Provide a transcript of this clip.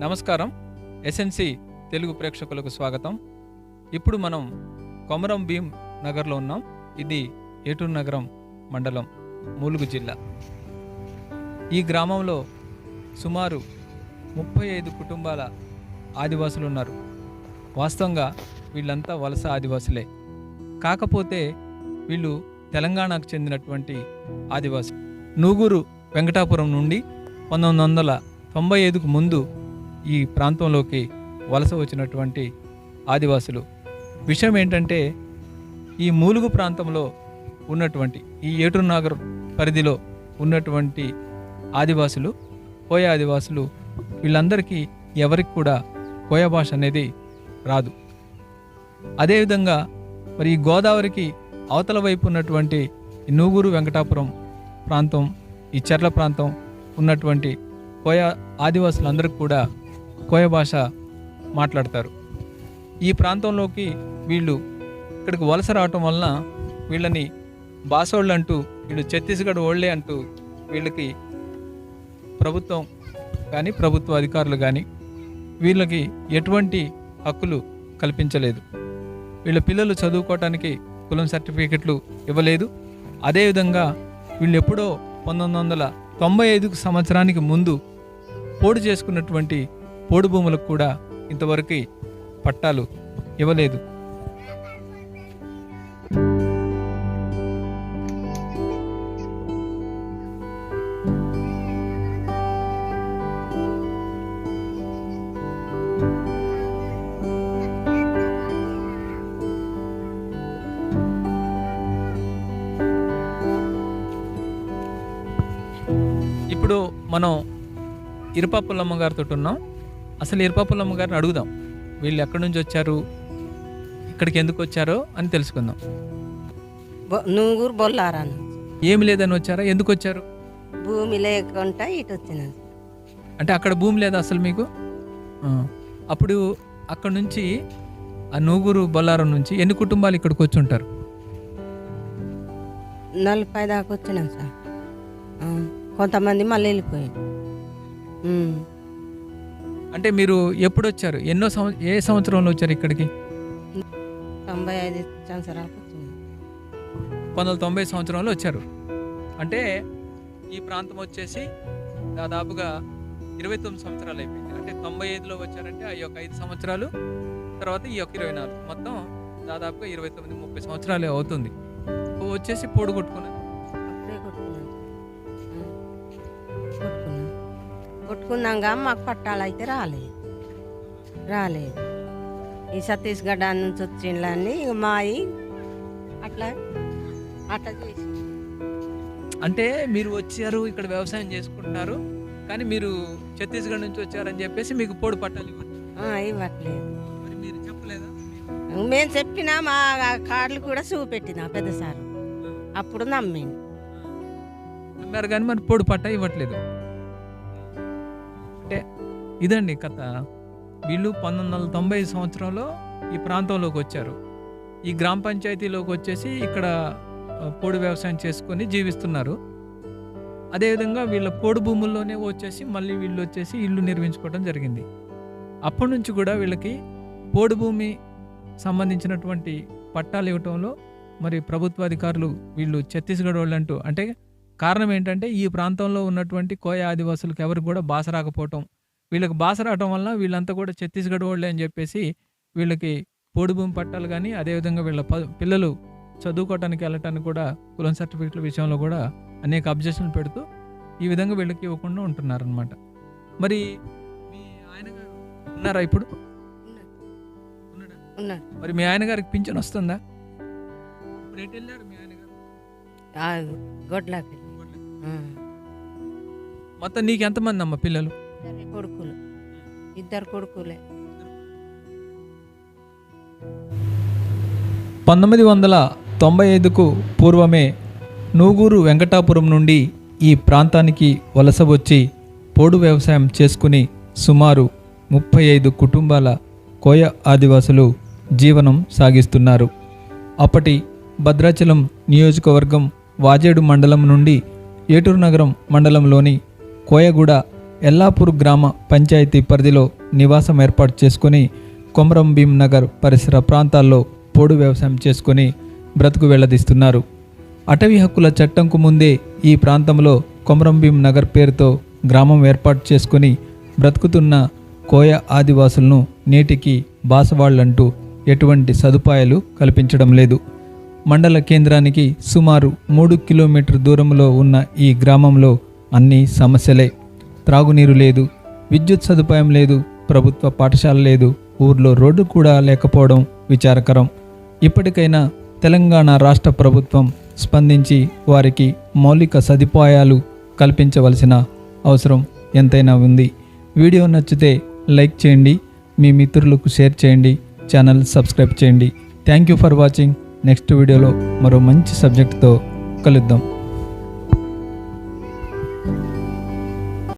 నమస్కారం. ఎస్ఎన్సి తెలుగు ప్రేక్షకులకు స్వాగతం. ఇప్పుడు మనం కొమరం భీం నగర్లో ఉన్నాం. ఇది ఏటూరు నగరం మండలం ములుగు జిల్లా. ఈ గ్రామంలో సుమారు ముప్పై ఐదు కుటుంబాల ఆదివాసులు ఉన్నారు. వాస్తవంగా వీళ్ళంతా వలస ఆదివాసులే. కాకపోతే వీళ్ళు తెలంగాణకు చెందినటువంటి ఆదివాసులు. నూగూరు వెంకటాపురం నుండి పంతొమ్మిది వందల తొంభై ఐదుకు ముందు ఈ ప్రాంతంలోకి వలస వచ్చినటువంటి ఆదివాసులు. విషయం ఏంటంటే ఈ మూలుగు ప్రాంతంలో ఉన్నటువంటి ఈ ఏటూరు నగర్ పరిధిలో ఉన్నటువంటి ఆదివాసులు కోయ ఆదివాసులు వీళ్ళందరికీ ఎవరికి కూడా కోయ భాష అనేది రాదు. అదేవిధంగా మరి ఈ గోదావరికి అవతల వైపు ఉన్నటువంటి నూగూరు వెంకటాపురం ప్రాంతం ఈ చెర్ల ప్రాంతం ఉన్నటువంటి కోయ ఆదివాసులందరికీ కూడా కోయ భాష మాట్లాడతారు. ఈ ప్రాంతంలోకి వీళ్ళు ఇక్కడికి వలస రావటం వలన వీళ్ళని బాసోళ్ళు అంటూ వీళ్ళు ఛత్తీస్గఢ్ ఓళ్ళే అంటూ వీళ్ళకి ప్రభుత్వం కానీ ప్రభుత్వ అధికారులు కానీ వీళ్ళకి ఎటువంటి హక్కులు కల్పించలేదు. వీళ్ళ పిల్లలు చదువుకోవటానికి కులం సర్టిఫికెట్లు ఇవ్వలేదు. అదేవిధంగా వీళ్ళు ఎప్పుడో పంతొమ్మిది వందల తొంభై ఐదుకు సంవత్సరానికి ముందు పోటు చేసుకున్నటువంటి పోడు భూములకు కూడా ఇంతవరకు పట్టాలు ఇవ్వలేదు. ఇప్పుడు మనం ఇరుపాపులమ్మ గారితో ఉన్నాం. అసలు ఇరుపాపులమ్మ గారిని అడుగుదాం. వీళ్ళు ఎక్కడి నుంచి వచ్చారు? ఇక్కడికి ఎందుకు వచ్చారో అని తెలుసుకుందాం. నూగూరు బొల్లారాను. ఏమి లేదని వచ్చారా? ఎందుకు వచ్చారు? భూమి లేకుండా ఇటు వచ్చినాను. అంటే అక్కడ భూమి లేదా అసలు మీకు. అప్పుడు అక్కడ నుంచి ఆ నూగురు బొల్లారం నుంచి ఎన్ని కుటుంబాలు ఇక్కడికి వచ్చి ఉంటారు నలభై దాకా వచ్చినాం సార్. కొంతమంది మళ్ళీ వెళ్ళిపోయారు. అంటే మీరు ఎప్పుడు వచ్చారు ఎన్నో సంవ ఏ సంవత్సరంలో వచ్చారు ఇక్కడికి? తొంభై ఐదు సంవత్సరాలకు వచ్చినాం పంతొమ్మిది వందల తొంభై సంవత్సరంలో వచ్చారు. అంటే ఈ ప్రాంతం వచ్చేసి దాదాపుగా ఇరవై తొమ్మిది సంవత్సరాలు అయిపోయింది. అంటే తొంభై ఐదులో వచ్చారంటే ఆ యొక్క ఐదు సంవత్సరాలు తర్వాత ఈ యొక్క ఇరవై నాలుగు. మొత్తం దాదాపుగా ఇరవై తొమ్మిది ముప్పై సంవత్సరాలు అవుతుంది. వచ్చేసి పొడు కొట్టుకున్నాక మాకు పట్టాలు అయితే రాలేదు. రాలేదు. ఈ ఛత్తీస్గఢ్ నుంచి వచ్చిండ్లని మాయి అట్లా అట్లా చేసి. అంటే మీరు వచ్చారు ఇక్కడ వ్యవసాయం చేసుకుంటున్నారు కానీ మీరు ఛత్తీస్గఢ్ నుంచి వచ్చారని చెప్పేసి మీకు పొడి పట్టాలు ఇవ్వట్లేదు. మరి చెప్పలేదా? మేము చెప్పినా మా కార్డులు కూడా చూపెట్టినా పెద్ద సారు. అప్పుడు నమ్మింది నమ్మారు కానీ మరి పొడి పట్ట ఇవ్వట్లేదు. ఇదండి కథ. వీళ్ళు పంతొమ్మిది వందల తొంభై సంవత్సరంలో ఈ ప్రాంతంలోకి వచ్చారు. ఈ గ్రామ పంచాయతీలోకి వచ్చేసి ఇక్కడ పోడు వ్యవసాయం చేసుకొని జీవిస్తున్నారు. అదేవిధంగా వీళ్ళ పోడు భూముల్లోనే వచ్చేసి మళ్ళీ వీళ్ళు వచ్చేసి ఇల్లు నిర్మించుకోవడం జరిగింది. అప్పటి నుంచి కూడా వీళ్ళకి పోడు భూమి సంబంధించినటువంటి పట్టాలు ఇవ్వటంలో మరి ప్రభుత్వ అధికారులు వీళ్ళు ఛత్తీస్గఢ్ వాళ్ళు అంటూ అంటే కారణం ఏంటంటే ఈ ప్రాంతంలో ఉన్నటువంటి కోయ ఆదివాసులకు ఎవరు కూడా బాస రాకపోవటం వీళ్ళకి భాష రావటం వల్ల వీళ్ళంతా కూడా ఛత్తీస్గఢ్ వాళ్ళే అని చెప్పేసి వీళ్ళకి పోడు భూమి పట్టాలు కానీ అదేవిధంగా వీళ్ళ ప- పిల్లలు చదువుకోవటానికి వెళ్ళటానికి కూడా కులం సర్టిఫికెట్ల విషయంలో కూడా అనేక అబ్జెక్షన్లు పెడుతూ ఈ విధంగా వీళ్ళకి ఇవ్వకుండా ఉంటున్నారనమాట మరి మీ ఆయన గారు ఉన్నారా ఇప్పుడు? మరి మీ ఆయన గారికి పింఛన్ వస్తుందా? ఇప్పుడు ఎటు వెళ్ళారు మీ ఆయన గారు? ఆ, గొడ్లకి ఆ. మొత్తం నీకు ఎంతమంది అమ్మ పిల్లలు కొడుకులు. ఇద్దరు కొడుకులే. పంతొమ్మిది వందల తొంభై ఐదుకు పూర్వమే నూగూరు వెంకటాపురం నుండి ఈ ప్రాంతానికి వలస వచ్చి పోడు వ్యవసాయం చేసుకుని సుమారు ముప్పై ఐదు కుటుంబాల కోయ ఆదివాసులు జీవనం సాగిస్తున్నారు. అప్పటి భద్రాచలం నియోజకవర్గం వాజేడు మండలం నుండి ఏటూరు నగరం మండలంలోని కోయగూడ ఎల్లాపూర్ గ్రామ పంచాయతీ పరిధిలో నివాసం ఏర్పాటు చేసుకుని కొమరం భీం నగర్ పరిసర ప్రాంతాల్లో పోడు వ్యవసాయం చేసుకొని బ్రతుకు వెళ్ళదీస్తున్నారు. అటవీ హక్కుల చట్టంకు ముందే ఈ ప్రాంతంలో కొమరం భీం నగర్ పేరుతో గ్రామం ఏర్పాటు చేసుకుని బ్రతుకుతున్న కోయ ఆదివాసులను నేటికి బాసవాళ్ళంటూ ఎటువంటి సదుపాయాలు కల్పించడం లేదు. మండల కేంద్రానికి సుమారు మూడు కిలోమీటర్ దూరంలో ఉన్న ఈ గ్రామంలో అన్ని సమస్యలే. త్రాగునీరు లేదు విద్యుత్ సదుపాయం లేదు ప్రభుత్వ పాఠశాల లేదు ఊర్లో రోడ్డు కూడా లేకపోవడం విచారకరం. ఇప్పటికైనా తెలంగాణ రాష్ట్ర ప్రభుత్వం స్పందించి వారికి మౌలిక సదుపాయాలు కల్పించవలసిన అవసరం ఎంతైనా ఉంది. వీడియో నచ్చితే లైక్ చేయండి మీ మిత్రులకు షేర్ చేయండి ఛానల్ సబ్స్క్రైబ్ చేయండి. Thank you for watching. Next వీడియోలో మరో మంచి సబ్జెక్టుతో కలుద్దాం.